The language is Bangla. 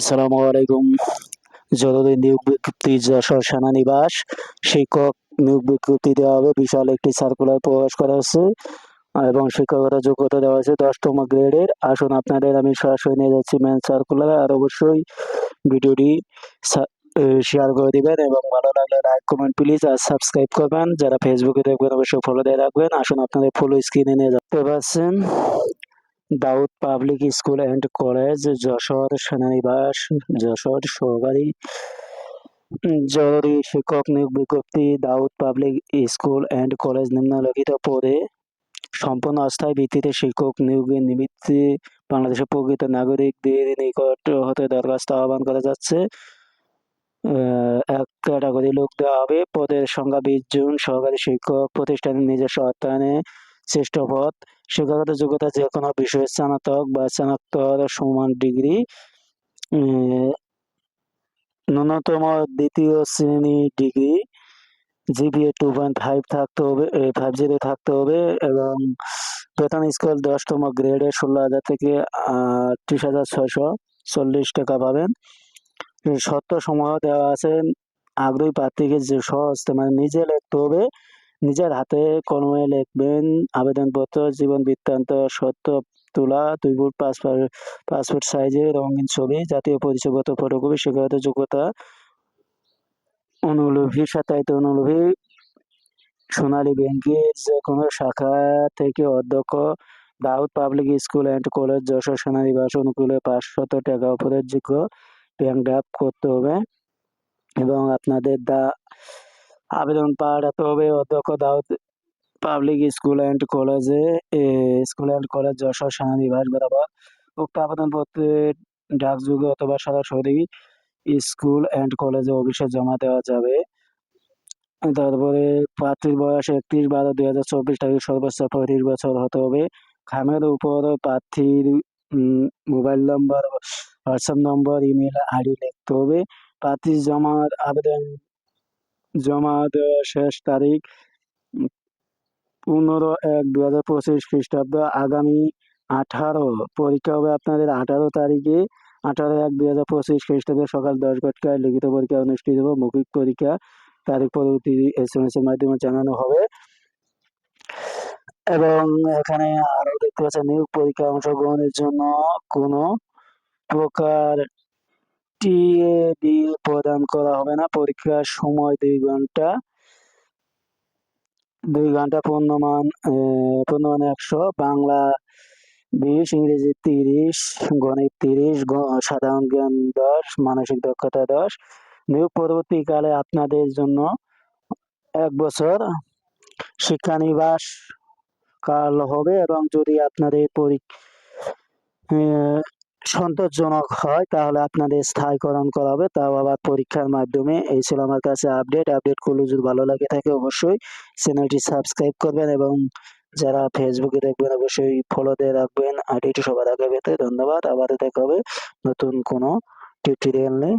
আসসালামু আলাইকুম। জরুরি নিয়োগ বিজ্ঞপ্তি যশোর সেনানিবাস, শিক্ষক নিয়োগ বিজ্ঞপ্তি দেওয়া হবে, বিশাল একটি সার্কুলার প্রকাশ করা হচ্ছে এবং শিক্ষকতা যোগ্যতা দেওয়া হয়েছে দশতম গ্রেডের। আসুন আপনাদের, আমি সরাসরি নিয়ে যাচ্ছি মেন সার্কুলার আর অবশ্যই ভিডিওটি শেয়ার করে দিবেন এবং ভালো লাগলে লাইক কমেন্ট প্লিজ আর সাবস্ক্রাইব করবেন। যারা ফেসবুকে দেখবেন, অবশ্যই ফলো দিয়ে রাখবেন। আসুন আপনাদের ফুল স্ক্রিনে নিয়ে দেখতে পাচ্ছেন? Daud public school and college, Jessore সেনানিবাস, Jessore সহকারী জরুরি শিক্ষক নিয়োগ বিজ্ঞপ্তি, Daud public school and college নিম্নলিখিত পদে সম্পূর্ণ অস্থায়ী ভিত্তিতে শিক্ষক নিয়োগের নিমিত্তে বাংলাদেশের প্রকৃত নাগরিকদের নিকট হতে দরখাস্ত আহ্বান করা যাচ্ছে। এক ক্যাটাগরি লোক দেওয়া হবে। পদের সংখ্যা বিশ জন সহকারী শিক্ষক প্রতিষ্ঠানের নিজস্ব অর্থায়নে শ্রেষ্ঠ পদ। শিক্ষাগত যোগ্যতা যে কোনো বিষয়ে স্নাতক বা স্নাতক সমান ডিগ্রি ন্যূনতম দ্বিতীয় শ্রেণি degree, GPA two point five থাকতে হবে ফাইভ জিরো থাকতে হবে এবং বেতন স্কেল দশতম গ্রেডে ষোলো হাজার থেকে আটত্রিশ হাজার ছয়শো চল্লিশ টাকা পাবেন। সত্য সমূহ দেওয়া আছে, আগ্রহী প্রার্থীকে যে সহজতে মানে নিজে লিখতে হবে। নিজের হাতে কলমে লিখবেন আবেদনপত্র, জীবন বৃত্তান্ত, সত্য তোলা, দুই ফুট পাঁচ পা- পাঁচ সাইজের রঙিন ছবি, জাতীয় পরিচয়পত্র, ফটোকপি, শিক্ষাগত যোগ্যতা অনুলিপি সাতাইত অনুলিপি, সোনালী ব্যাংকের যে কোনো শাখা থেকে অধ্যক্ষ, Daud public school and college, Jessore সেনানিবাস, অনুকূলে পাঁচশত টাকা উপরের যোগ্য ব্যাংক ড্রাফট করতে হবে এবং আপনাদের দা আবেদন পাঠাতে হবে, অধ্যক্ষ দাউদ পাবলিক স্কুল অ্যান্ড কলেজে স্কুল অ্যান্ড কলেজ যশোর সেনানিবাস বরাবর উক্ত আবেদনপত্রে ডাকযোগে অথবা সরাসরি স্কুল অ্যান্ড কলেজে অফিসে জমা দেওয়া যাবে। তারপরে প্রার্থীর বয়স একত্রিশ বারো দুই হাজার চব্বিশ তারিখ, সর্বোচ্চ পঁয়ত্রিশ বছর হতে হবে। খামের উপর প্রার্থীর mobile number, WhatsApp number, email ID লিখতে হবে। প্রার্থী জমার আবেদন জমা দেওয়ার শেষ তারিখ, পনেরো এক দু হাজার পঁচিশ খ্রিস্টাব্দ আগামী আঠারো। পরীক্ষা হবে আপনাদের আঠারো তারিখে। আঠারো এক দুই হাজার পঁচিশ খ্রিস্টাব্দে সকাল দশ ঘটিকায় লিখিত পরীক্ষা অনুষ্ঠিত হবে। মৌখিক পরীক্ষা, তারিখ পরবর্তী এস এম এস এর মাধ্যমে জানানো হবে। এবং এখানে আরও দেখতে পাচ্ছেন, নিয়োগ পরীক্ষা অংশগ্রহণের জন্য কোনো প্রকার টিএডি প্রদান করা হবে না। পরীক্ষার সময় দুই ঘণ্টা দুই ঘণ্টা পূর্ণমান পূর্ণমান একশো। বাংলা বিশ, ইংরেজি তিরিশ, গণিত তিরিশ সাধারণ জ্ঞান দশ, মানসিক দক্ষতা দশ। নিয়োগ পরবর্তীকালে আপনাদের জন্য এক বছর শিক্ষানিবাস কাল হবে এবং যদি আপনাদের পরীক্ষা সন্তোষজনক হয়, তাহলে আপনাদের স্থায়ীকরণ করা হবে। তাও আবার পরীক্ষার মাধ্যমে। এই ছিল আমার কাছে আপডেট। আপডেট করলে যদি ভালো লাগে থাকে অবশ্যই চ্যানেলটি সাবস্ক্রাইব করবেন এবং যারা ফেসবুকে দেখবেন অবশ্যই ফলো দিয়ে রাখবেন। এটি সবার আগে পেতে ধন্যবাদ। আবার দেখা হবে নতুন কোনো টিউটোরিয়াল নিয়ে।